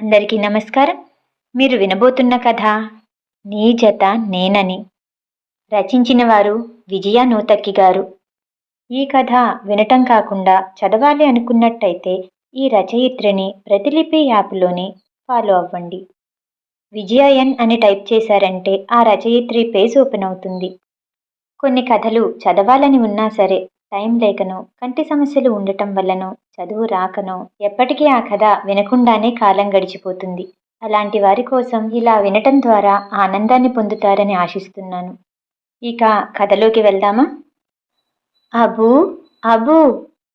అందరికీ నమస్కారం. మీరు వినబోతున్న కథ నీ జత నేనని రచించిన వారు విజయ నూతక్కి గారు. ఈ కథ వినటం కాకుండా చదవాలి అనుకున్నట్టయితే ఈ రచయిత్రిని ప్రతిలిపి యాప్లోని ఫాలో అవ్వండి. విజయ ఎన్ అని టైప్ చేశారంటే ఆ రచయిత్రి పేజ్ ఓపెన్ అవుతుంది. కొన్ని కథలు చదవాలని ఉన్నా సరే టైం లేకనో కంటి సమస్యలు ఉండటం వల్లనో చదువు రాకనో ఎప్పటికీ ఆ కథ వినకుండానే కాలం గడిచిపోతుంది. అలాంటి వారి కోసం ఇలా వినటం ద్వారా ఆనందాన్ని పొందుతారని ఆశిస్తున్నాను. ఇక కథలోకి వెళ్దామా? అబూ అబూ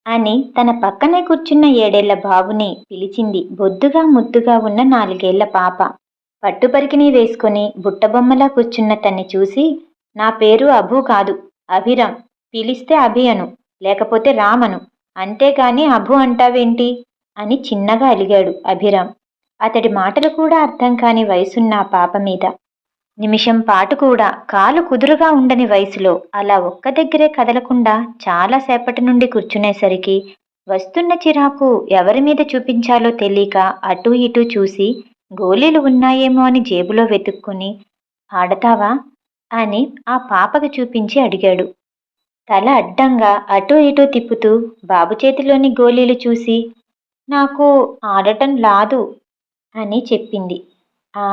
అని తన పక్కనే కూర్చున్న ఏడేళ్ళ బాబుని పిలిచింది బొద్దుగా ముద్దుగా ఉన్న నాలుగేళ్ళ పాప. పట్టుపరికిని వేసుకొని బుట్టబొమ్మలా కూర్చున్న తన్ని చూసి నా పేరు అబూ కాదు అభిరామ్. పిలిస్తే అభి అను లేకపోతే రామను. అంతేగాని అభు అంటావేంటి? అని చిన్నగా అలిగాడు అభిరామ్. అతడి మాటలు కూడా అర్థం కాని వయసున్న ఆ పాప మీద. నిమిషం పాటు కూడా కాలు కుదురుగా ఉండని వయసులో అలా ఒక్క దగ్గరే కదలకుండా చాలా సేపటి నుండి కూర్చునేసరికి వస్తున్న చిరాకు ఎవరి మీద చూపించాలో తెలియక అటూ ఇటూ చూసి గోళీలు ఉన్నాయేమో అని జేబులో వెతుక్కుని ఆడతావా? అని ఆ పాపకు చూపించి అడిగాడు. తల అడ్డంగా అటూ ఇటూ తిప్పుతూ బాబు చేతిలోని గోళీలు చూసి నాకు ఆడటం లాదు అని చెప్పింది. "ఆ,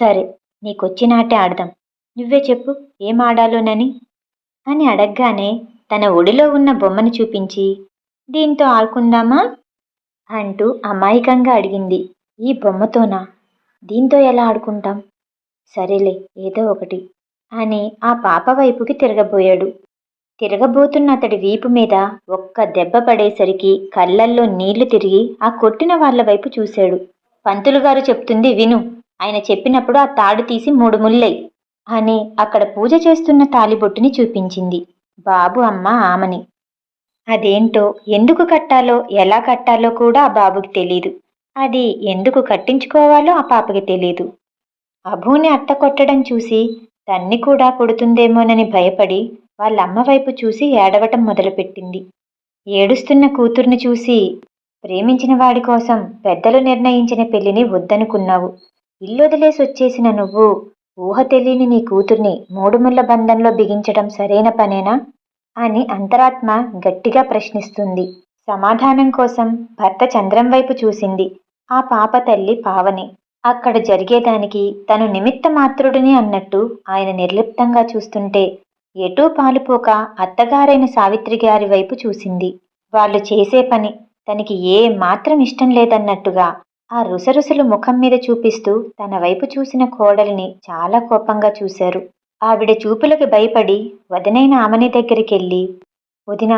సరే నీకొచ్చినాటే ఆడదాం. నువ్వే చెప్పు ఏం ఆడాలోనని అని అడగగానే తన ఒడిలో ఉన్న బొమ్మను చూపించి దీంతో ఆడుకుందామా? అంటూ అమాయకంగా అడిగింది. ఈ బొమ్మతోనా? దీంతో ఎలా ఆడుకుంటాం? సరేలే ఏదో ఒకటి అని ఆ పాప వైపుకి తిరగబోయాడు. తిరగబోతున్న అతడి వీపు మీద ఒక్క దెబ్బ పడేసరికి కళ్ళల్లో నీళ్ళు తిరిగి ఆ కొట్టిన వాళ్ళ వైపు చూశాడు. పంతులు గారు చెప్తుంది విను ఆయన చెప్పినప్పుడు ఆ తాడు తీసి మూడు ముల్లై అని అక్కడ పూజ చేస్తున్న తాలిబొట్టుని చూపించింది. బాబు అమ్మ ఆమని. అదేంటో ఎందుకు కట్టాలో ఎలా కట్టాలో కూడా ఆ బాబుకి తెలీదు. అది ఎందుకు కట్టించుకోవాలో ఆ పాపకి తెలీదు. అభూని అత్త కొట్టడం చూసి తన్ని కూడా కొడుతుందేమోనని భయపడి వాళ్ళ అమ్మ వైపు చూసి ఏడవటం మొదలుపెట్టింది. ఏడుస్తున్న కూతుర్ని చూసి ప్రేమించిన వాడి కోసం పెద్దలు నిర్ణయించిన పెళ్ళిని వద్దనుకున్నావు. ఇల్లొదిలేసి వచ్చేసిన నువ్వు ఊహ తెలియని నీ కూతుర్ని మూడుముళ్ళ బంధంలో బిగించడం సరైన పనేనా? అని అంతరాత్మ గట్టిగా ప్రశ్నిస్తుంది. సమాధానం కోసం భర్త చంద్రం వైపు చూసింది. ఆ పాప తల్లి పావని. అక్కడ జరిగేదానికి తను నిమిత్త మాత్రుడిని అన్నట్టు ఆయన నిర్లిప్తంగా చూస్తుంటే ఎటూ పాలుపోక అత్తగారైన సావిత్రి గారి వైపు చూసింది. వాళ్ళు చేసే పని తనకి ఏ మాత్రం ఇష్టం లేదన్నట్టుగా ఆ రుసరుసలు ముఖం మీద చూపిస్తూ తన వైపు చూసిన కోడలిని చాలా కోపంగా చూశారు. ఆవిడ చూపులకి భయపడి వదినైన ఆమెని దగ్గరికెళ్ళి వదిన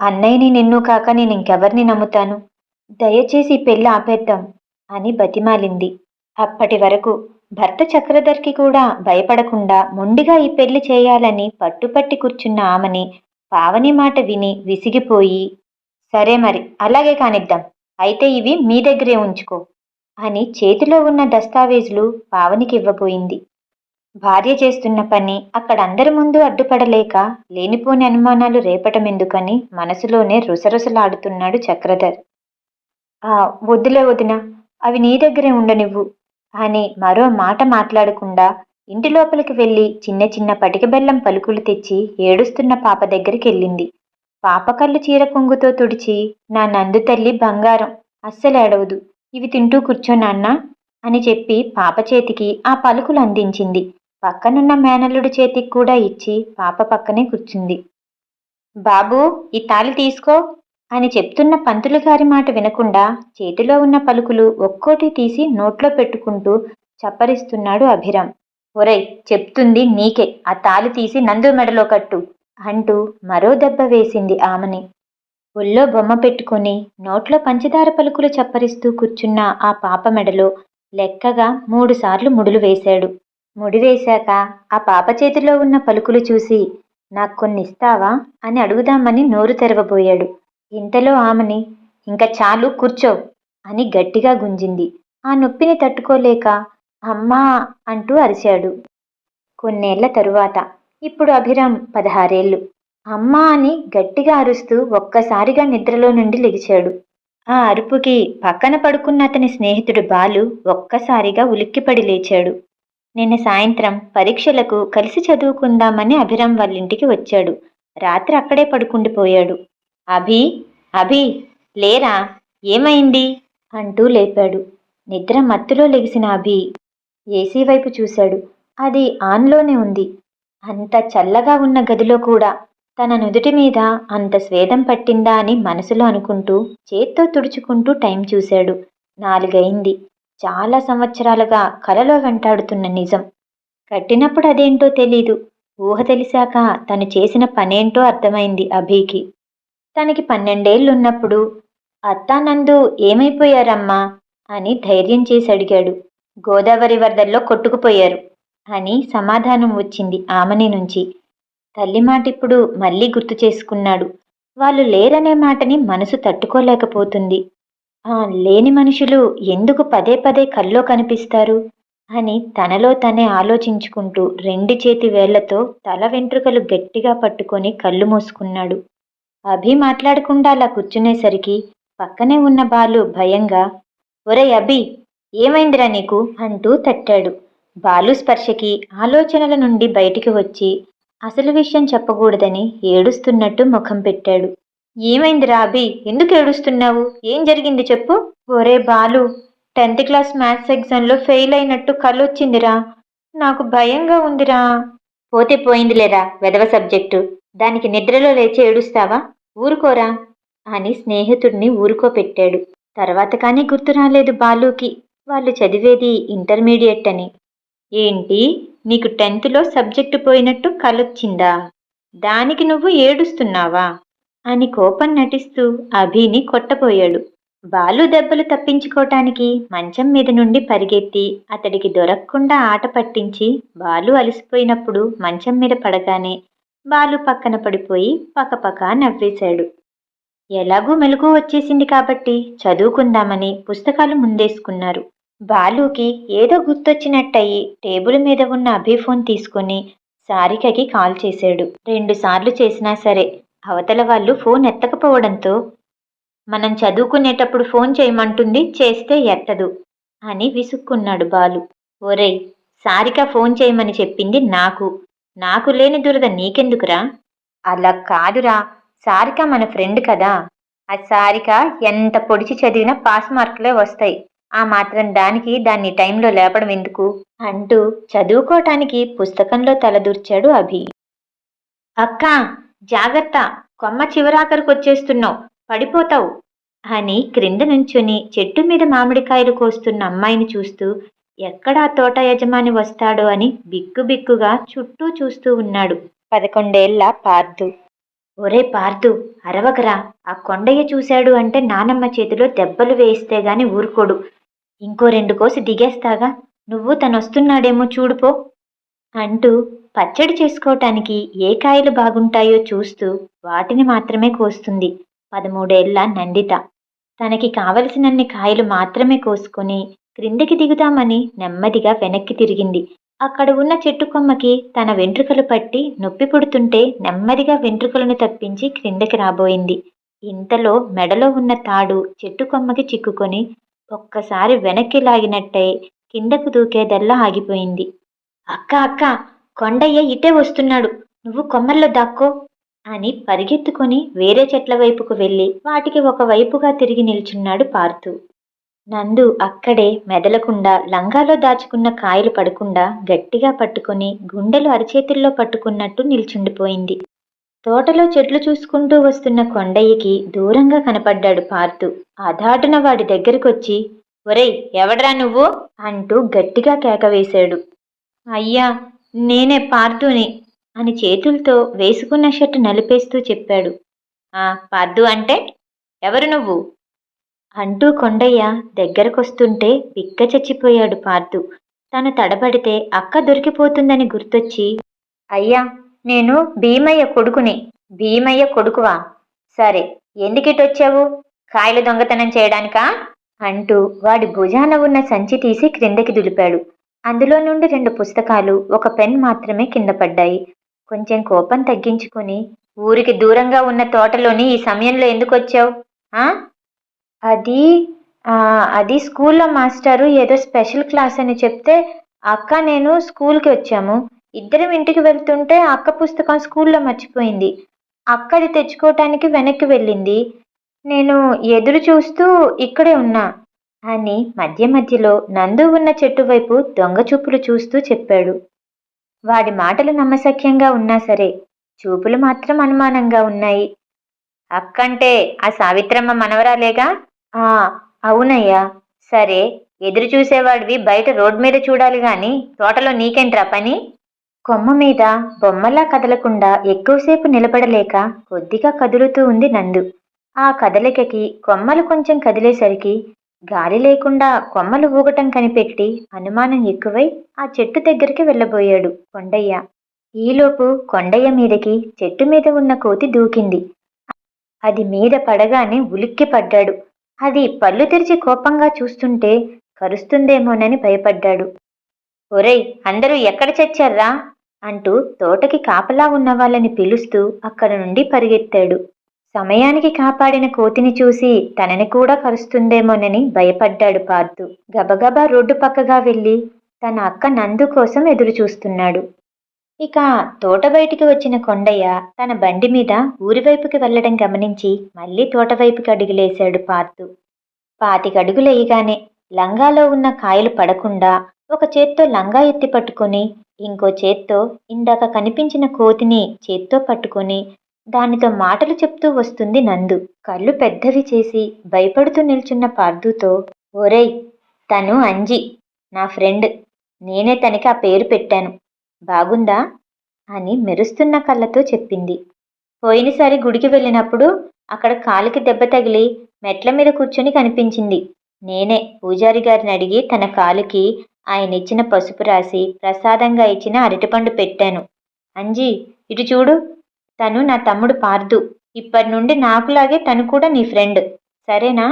అన్నయ్యని నిన్ను కాక నేను ఇంకెవరిని నమ్ముతాను? దయచేసి పెళ్ళి ఆపేద్దాం అని బతిమాలింది. అప్పటి వరకు భర్త చక్రధర్కి కూడా భయపడకుండా మొండిగా ఈ పెళ్ళి చేయాలని పట్టుపట్టి కూర్చున్న ఆమెని పావని మాట విని విసిగిపోయి సరే మరి అలాగే కానిద్దాం. అయితే ఇవి మీ దగ్గరే ఉంచుకో అని చేతిలో ఉన్న దస్తావేజులు పావనికి ఇవ్వబోయింది. భార్య చేస్తున్న పని అక్కడ అందరి ముందు అడ్డుపడలేక లేనిపోని అనుమానాలు రేపటం ఎందుకని మనసులోనే రుసరుసలాడుతున్నాడు చక్రధర్. ఆ వద్దులే వదిన అవి నీ దగ్గరే ఉండనివ్వు. అని మరో మాట మాట్లాడకుండా ఇంటి లోపలికి వెళ్ళి చిన్న చిన్న పటిక బెల్లం పలుకులు తెచ్చి ఏడుస్తున్న పాప దగ్గరికి వెళ్ళింది. పాప కళ్ళు చీర కొంగుతో తుడిచి నా నందు తల్లి బంగారం అస్సలు ఏడవదు. ఇవి తింటూ కూర్చో నాన్న అని చెప్పి పాప చేతికి ఆ పలుకులు అందించింది. పక్కనున్న మేనల్లుడి చేతికి కూడా ఇచ్చి పాప పక్కనే కూర్చుంది. బాబు ఈ తాళి తీసుకో. అని చెప్తున్న పంతులు గారి మాట వినకుండా చేతిలో ఉన్న పలుకులు ఒక్కోటి తీసి నోట్లో పెట్టుకుంటూ చప్పరిస్తున్నాడు అభిరామ్. ఒరేయ్ చెప్తుంది నీకే ఆ తాలి తీసి నందు మెడలో కట్టు అంటూ మరో దెబ్బ వేసింది ఆమెని. ఒళ్ళో బొమ్మ పెట్టుకుని నోట్లో పంచదార పలుకులు చప్పరిస్తూ కూర్చున్న ఆ పాప మెడలో లెక్కగా మూడుసార్లు ముడులు వేశాడు. ముడివేశాక ఆ పాప చేతిలో ఉన్న పలుకులు చూసి నాకు కొన్ని ఇస్తావా అని అడుగుదామని నోరు తెరవబోయాడు. ఇంతలో ఆమెని ఇంకా చాలు కూర్చో అని గట్టిగా గుంజింది. ఆ నొప్పిని తట్టుకోలేక అమ్మా అంటూ అరిశాడు కొన్నేళ్ళ తరువాత ఇప్పుడు అభిరామ్ పదహారేళ్ళు. అమ్మా అని గట్టిగా అరుస్తూ ఒక్కసారిగా నిద్రలో నుండి లెగిచాడు. ఆ అరుపుకి పక్కన పడుకున్న అతని స్నేహితుడు బాలు ఒక్కసారిగా ఉలిక్కిపడి లేచాడు. నిన్న సాయంత్రం పరీక్షలకు కలిసి చదువుకుందామని అభిరామ్ వాళ్ళ ఇంటికి వచ్చాడు. రాత్రి అక్కడే పడుకుండిపోయాడు. అభి అభి లేరా? ఏమైంది? అంటూ లేపాడు. నిద్ర మత్తులో లెగిసిన అభి ఏసీ వైపు చూశాడు. అది ఆన్లోనే ఉంది. అంత చల్లగా ఉన్న గదిలో కూడా తన నుదుటి మీద అంత స్వేదం పట్టిందా అని మనసులో అనుకుంటూ చేత్తో తుడుచుకుంటూ టైం చూశాడు. నాలుగైంది. చాలా సంవత్సరాలుగా కలలో వెంటాడుతున్న నిజం. కట్టినప్పుడు అదేంటో తెలీదు. ఊహ తెలిసాక తను చేసిన పనేంటో అర్థమైంది అభికి. తనకి పన్నెండేళ్ళున్నప్పుడు అత్తానందు ఏమైపోయారమ్మా? అని ధైర్యం చేసి అడిగాడు. గోదావరి వరదల్లో కొట్టుకుపోయారు అని సమాధానం వచ్చింది ఆమెని నుంచి. తల్లి మాట ఇప్పుడు మళ్ళీ గుర్తు చేసుకున్నాడు. వాళ్ళు లేరనే మాటని మనసు తట్టుకోలేకపోతుంది. ఆ లేని మనుషులు ఎందుకు పదే పదే కల్లో కనిపిస్తారు? అని తనలో తనే ఆలోచించుకుంటూ రెండు చేతి వేళ్ళతో తల వెంట్రుకలు గట్టిగా పట్టుకొని కళ్ళు మూసుకున్నాడు. అభి మాట్లాడకుండా అలా కూర్చునేసరికి పక్కనే ఉన్న బాలు భయంగా ఒరే అభి ఏమైందిరా నీకు? అంటూ తట్టాడు. బాలు స్పర్శకి ఆలోచనల నుండి బయటికి వచ్చి అసలు విషయం చెప్పకూడదని ఏడుస్తున్నట్టు ముఖం పెట్టాడు. ఏమైందిరా అభి ఎందుకు ఏడుస్తున్నావు? ఏం జరిగింది చెప్పు? ఒరే బాలు టెన్త్ క్లాస్ మ్యాథ్స్ ఎగ్జామ్లో ఫెయిల్ అయినట్టు కళ్ళొచ్చిందిరా. నాకు భయంగా ఉందిరా. పోతే పోయిందిలేరా వెదవ సబ్జెక్టు? దానికి నిద్రలో లేచి ఏడుస్తావా? ఊరుకోరా అని స్నేహితుడిని ఊరుకోపెట్టాడు. తర్వాత కానీ గుర్తు రాలేదు బాలుకి. వాళ్ళు చదివేది ఇంటర్మీడియట్ అని. ఏంటి? నీకు టెన్త్లో సబ్జెక్టు పోయినట్టు కలొచ్చిందా? దానికి నువ్వు ఏడుస్తున్నావా? అని కోపం నటిస్తూ అభిని కొట్టపోయాడు బాలు దెబ్బలు తప్పించుకోవటానికి మంచం మీద నుండి పరిగెత్తి అతడికి దొరకకుండా ఆట పట్టించి బాలు అలసిపోయినప్పుడు మంచం మీద పడగానే బాలు పక్కన పడిపోయి పకపక నవ్వేశాడు. ఎలాగూ మెలకు వచ్చేసింది కాబట్టి చదువుకుందామని పుస్తకాలు ముందేసుకున్నారు. బాలుకి ఏదో గుర్తొచ్చినట్టయి టేబుల్ మీద ఉన్న అభి ఫోన్ తీసుకుని సారికకి కాల్ చేశాడు. రెండుసార్లు చేసినా సరే అవతల వాళ్ళు ఫోన్ ఎత్తకపోవడంతో మనం చదువుకునేటప్పుడు ఫోన్ చేయమంటుంది చేస్తే ఎత్తదు అని విసుక్కున్నాడు బాలు. ఒరేయ్ సారిక ఫోన్ చేయమని చెప్పింది నాకు. నాకు లేని దురద నీకెందుకురా? అలా కాదురా. సారిక మన ఫ్రెండ్ కదా. ఆ సారిక ఎంత పొడిచి చదివినా పాస్ మార్కులే వస్తాయి. ఆ మాత్రం దానికి దాన్ని టైంలో లేపడం ఎందుకు? అంటూ చదువుకోవటానికి పుస్తకంలో తలదూర్చాడు అభి. అక్క జాగ్రత్త. కొమ్మ చివరాఖరికి వచ్చేస్తున్నావు పడిపోతావు. అని క్రింద నుంచుని చెట్టు మీద మామిడికాయలు కోస్తున్న అమ్మాయిని చూస్తూ ఎక్కడా తోట యజమాని వస్తాడో అని బిక్కుబిక్కుగా చుట్టూ చూస్తూ ఉన్నాడు. పదకొండేళ్ళ పార్థు ఒరే పార్థు అరవకరా ఆ కొండయ్య చూశాడు అంటే నానమ్మ చేతిలో దెబ్బలు వేయిస్తే గాని ఊరుకోడు. ఇంకో రెండు కోసి దిగేస్తాగా నువ్వు తనొస్తున్నాడేమో చూడుపో అంటూ పచ్చడి చేసుకోవటానికి ఏ కాయలు బాగుంటాయో చూస్తూ వాటిని మాత్రమే కోస్తుంది. పదమూడేళ్ళ నందిత. తనకి కావలసినన్ని కాయలు మాత్రమే కోసుకొని క్రిందికి దిగుదామని నెమ్మదిగా వెనక్కి తిరిగింది. అక్కడ ఉన్న చెట్టు కొమ్మకి తన వెంట్రుకలు పట్టి నొప్పి పుడుతుంటే నెమ్మదిగా వెంట్రుకలను తప్పించి క్రిందకి రాబోయింది. ఇంతలో మెడలో ఉన్న తాడు చెట్టు కొమ్మకి చిక్కుకొని ఒక్కసారి వెనక్కి లాగినట్టే కిందకు దూకేదల్లా ఆగిపోయింది. అక్క అక్క కొండయ్య ఇటే వస్తున్నాడు. నువ్వు కొమ్మల్లో దాక్కో. అని పరిగెత్తుకొని వేరే చెట్ల వైపుకు వెళ్ళి వాటికి ఒక వైపుగా తిరిగి నిల్చున్నాడు పార్థు నందు అక్కడే మెదలకుండా లంగాలో దాచుకున్న కాయలు పడకుండా గట్టిగా పట్టుకొని గుండెలు అరచేతుల్లో పట్టుకున్నట్టు నిల్చుండిపోయింది. తోటలో చెట్లు చూసుకుంటూ వస్తున్న కొండయ్యకి దూరంగా కనపడ్డాడు పార్థు అధాటున వాడి దగ్గరకొచ్చి ఒరేయ్ ఎవడ్రా నువ్వు? అంటూ గట్టిగా కేక వేశాడు. అయ్యా నేనే పార్థుని అని చేతులతో వేసుకున్న షర్టు నలిపేస్తూ చెప్పాడు. ఆ పార్థు అంటే? ఎవరు నువ్వు అంటూ కొండయ్య దగ్గరకొస్తుంటే బిక్క చచ్చిపోయాడు పార్థు తను తడబడితే అక్క దొరికిపోతుందని గుర్తొచ్చి అయ్యా నేను భీమయ్య కొడుకుని భీమయ్య కొడుకువా? సరే ఎందుకిటొచ్చావు కాయలు దొంగతనం చేయడానికా అంటూ వాడి భుజాన ఉన్న సంచి తీసి క్రిందకి దులిపాడు. అందులో నుండి రెండు పుస్తకాలు ఒక పెన్ మాత్రమే కింద పడ్డాయి. కొంచెం కోపం తగ్గించుకొని ఊరికి దూరంగా ఉన్న తోటలోని ఈ సమయంలో ఎందుకు వచ్చావు అది అది స్కూల్లో మాస్టారు ఏదో స్పెషల్ క్లాస్ అని చెప్తే అక్క నేను స్కూల్కి వచ్చాము. ఇద్దరం ఇంటికి వెళ్తుంటే అక్క పుస్తకం స్కూల్లో మర్చిపోయింది. అక్కది తెచ్చుకోవటానికి వెనక్కి వెళ్ళింది. నేను ఎదురు చూస్తూ ఇక్కడే ఉన్నా అని మధ్య మధ్యలో నందు ఉన్న చెట్టు వైపు దొంగ చూపులు చూస్తూ చెప్పాడు. వాడి మాటలు నమ్మశక్యంగా ఉన్నా సరే చూపులు మాత్రం అనుమానంగా ఉన్నాయి. అక్కంటే ఆ సావిత్రమ్మ మనవరాలేగా? ఆ అవునయ్యా. సరే ఎదురు చూసేవాడివి బయట రోడ్ మీద చూడాలి గాని తోటలో నీకేంట్రా పని? కొమ్మ మీద బొమ్మలా కదలకుండా ఎక్కువసేపు నిలబడలేక కొద్దిగా కదులుతూ ఉంది నందు. ఆ కదలికకి కొమ్మలు కొంచెం కదిలేసరికి గాలి లేకుండా కొమ్మలు ఊగటం కనిపెట్టి అనుమానం ఎక్కువై ఆ చెట్టు దగ్గరికి వెళ్ళబోయాడు కొండయ్య. ఈలోపు కొండయ్య మీదకి చెట్టు మీద ఉన్న కోతి దూకింది. అది మీద పడగానే ఉలిక్కి పడ్డాడు. అది పళ్ళు తెరిచి కోపంగా చూస్తుంటే కరుస్తుందేమోనని భయపడ్డాడు. ఒరేయ్ అందరూ ఎక్కడ చచ్చారా అంటూ తోటకి కాపలా ఉన్న వాళ్ళని పిలుస్తూ అక్కడ నుండి పరిగెత్తాడు. సమయానికి కాపాడిన కోతిని చూసి తనని కూడా కరుస్తుందేమోనని భయపడ్డాడు పార్థు. గబగబా రోడ్డు పక్కగా వెళ్ళి తన అక్క నందు కోసం ఎదురు చూస్తున్నాడు. ఇక తోట బయటికి వచ్చిన కొండయ్య తన బండి మీద ఊరివైపుకి వెళ్ళడం గమనించి మళ్ళీ తోటవైపుకి అడుగులేశాడు పార్థు. పాతికడుగులేయగానే లంగాలో ఉన్న కాయలు పడకుండా ఒక చేత్తో లంగా ఎత్తి పట్టుకొని ఇంకో చేత్తో ఇందాక కనిపించిన కోతిని చేత్తో పట్టుకొని దానితో మాటలు చెప్తూ వస్తుంది నందు. కళ్ళు పెద్దవి చేసి భయపడుతూ నిల్చున్న పార్థుతో ఒరేయ్ తను అంజి నా ఫ్రెండ్. నేనే తనకి ఆ పేరు పెట్టాను. బాగుందా? అని మెరుస్తున్న కళ్ళతో చెప్పింది. పోయినసారి గుడికి వెళ్ళినప్పుడు అక్కడ కాలికి దెబ్బ తగిలి మెట్ల మీద కూర్చొని కనిపించింది. నేనే పూజారి గారిని అడిగి తన కాలుకి ఆయన ఇచ్చిన పసుపు రాసి ప్రసాదంగా ఇచ్చిన అరటిపండు పెట్టాను. అంజీ ఇటు చూడు తను నా తమ్ముడు పార్దు. ఇప్పటి నుండి నాకులాగే తను కూడా నీ ఫ్రెండ్. సరేనా?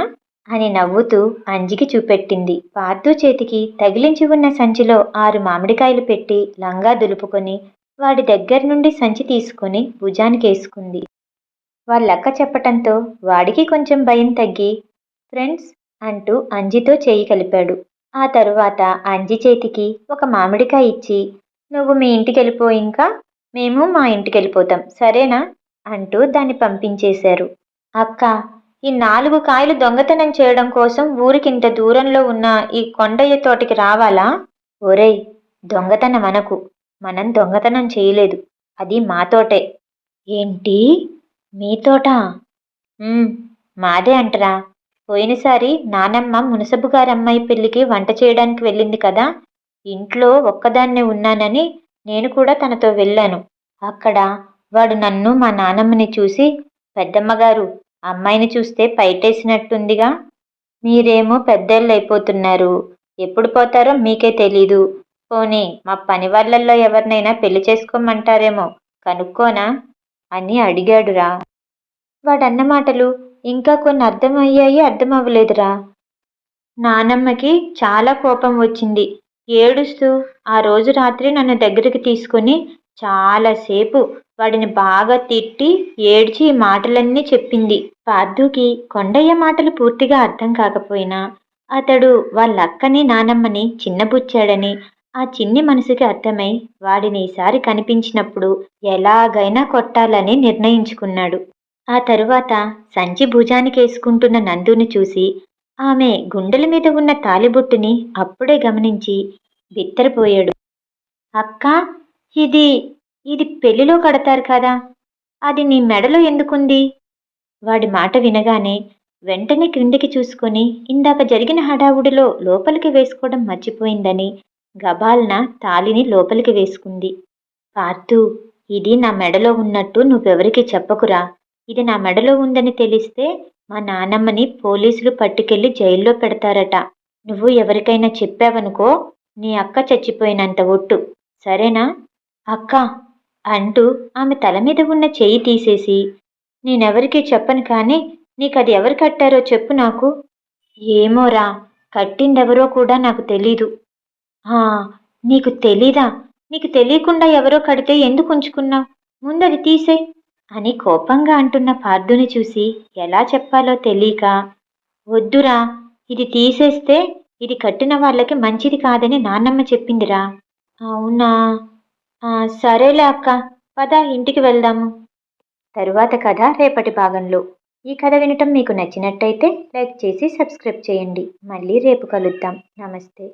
అని నవ్వుతూ అంజికి చూపెట్టింది. పార్దు చేతికి తగిలించి ఉన్న సంచిలో ఆరు మామిడికాయలు పెట్టి లంగా దులుపుకొని వాడి దగ్గర నుండి సంచి తీసుకొని భుజానికి వేసుకుంది వాళ్ళక్క చెప్పటంతో వాడికి కొంచెం భయం తగ్గి ఫ్రెండ్స్ అంటూ అంజితో చేయి కలిపాడు. ఆ తరువాత అంజి చేతికి ఒక మామిడికాయ ఇచ్చి నువ్వు మీ ఇంటికి వెళ్ళిపో ఇంకా? మేము మా ఇంటికి వెళ్ళిపోతాం సరేనా? అంటూ దాన్ని పంపించేశారు. అక్క ఈ నాలుగు కాయలు దొంగతనం చేయడం కోసం ఊరికింత దూరంలో ఉన్న ఈ కొండయ్య తోటికి రావాలా? ఒరేయ్ దొంగతనం అనకు. మనం దొంగతనం చేయలేదు. అది మా తోటే. ఏంటి? మీ తోట? మాదే అంటరా. పోయినసారి నానమ్మ మునసబు గారి పెళ్ళికి వంట చేయడానికి వెళ్ళింది కదా. ఇంట్లో ఒక్కదాన్నే ఉన్నానని నేను కూడా తనతో వెళ్ళాను. అక్కడ వాడు నన్ను మా నానమ్మని చూసి పెద్దమ్మగారు అమ్మాయిని చూస్తే పైటేసినట్టుందిగా. మీరేమో పెద్దోళ్ళు అయిపోతున్నారు ఎప్పుడు పోతారో మీకే తెలీదు. పోనీ మా పని వాళ్ళల్లో ఎవరినైనా పెళ్ళి చేసుకోమంటారేమో కనుక్కోనా అని అడిగాడురా. వాడన్న మాటలు ఇంకా కొన్ని అర్థమయ్యాయి అర్థం అవ్వలేదురా నానమ్మకి చాలా కోపం వచ్చింది. ఏడుస్తూ ఆ రోజు రాత్రి నన్ను దగ్గరికి తీసుకొని చాలాసేపు వాడిని బాగా తిట్టి ఏడ్చి మాటలన్నీ చెప్పింది. పార్థుకి కొండయ్య మాటలు పూర్తిగా అర్థం కాకపోయినా అతడు వాళ్ళక్కని నానమ్మని చిన్నబుచ్చాడని ఆ చిన్ని మనసుకి అర్థమై వాడిని ఈసారి కనిపించినప్పుడు ఎలాగైనా కొట్టాలని నిర్ణయించుకున్నాడు. ఆ తరువాత సంచి భుజానికి వేసుకుంటున్న నందుని చూసి ఆమె గుండెల మీద ఉన్న తాలిబొట్టుని అప్పుడే గమనించి బిత్తరపోయాడు. అక్క ఇది ఇది పెళ్ళిలో కడతారు కదా అది నీ మెడలో ఎందుకుంది? వాడి మాట వినగానే వెంటనే క్రిందికి చూసుకొని ఇందాక జరిగిన హడావుడిలో లోపలికి వేసుకోవడం మర్చిపోయిందని గబాల్న తాలిని లోపలికి వేసుకుంది. పార్థు ఇది నా మెడలో ఉన్నట్టు నువ్వెవరికి చెప్పకురా ఇది నా మెడలో ఉందని తెలిస్తే మా నానమ్మని పోలీసులు పట్టుకెళ్ళి జైల్లో పెడతారట. నువ్వు ఎవరికైనా చెప్పావనుకో నీ అక్క చచ్చిపోయినంత ఒట్టు. సరేనా? అక్క! అంటూ ఆమె తల మీద ఉన్న చెయ్యి తీసేసి నేనెవరికీ చెప్పను కానీ నీకు అది ఎవరు కట్టారో చెప్పు నాకు. ఏమోరా! కట్టిందెవరో కూడా నాకు తెలీదు. "ఆ, నీకు తెలీదా? నీకు తెలియకుండా ఎవరో కడితే ఎందుకు ఉంచుకున్నావు? ముందది తీసేయ్. అని కోపంగా అంటున్న పార్థుని చూసి ఎలా చెప్పాలో తెలియక వద్దురా ఇది తీసేస్తే ఇది కట్టిన వాళ్ళకి మంచిది కాదని నాన్నమ్మ చెప్పిందిరా. అవునా? సరేలే అక్క పద ఇంటికి వెళ్దాము తరువాత కథ రేపటి భాగంలో. ఈ కథ వినటం మీకు నచ్చినట్టయితే లైక్ చేసి సబ్స్క్రైబ్ చేయండి. మళ్ళీ రేపు కలుద్దాం. నమస్తే.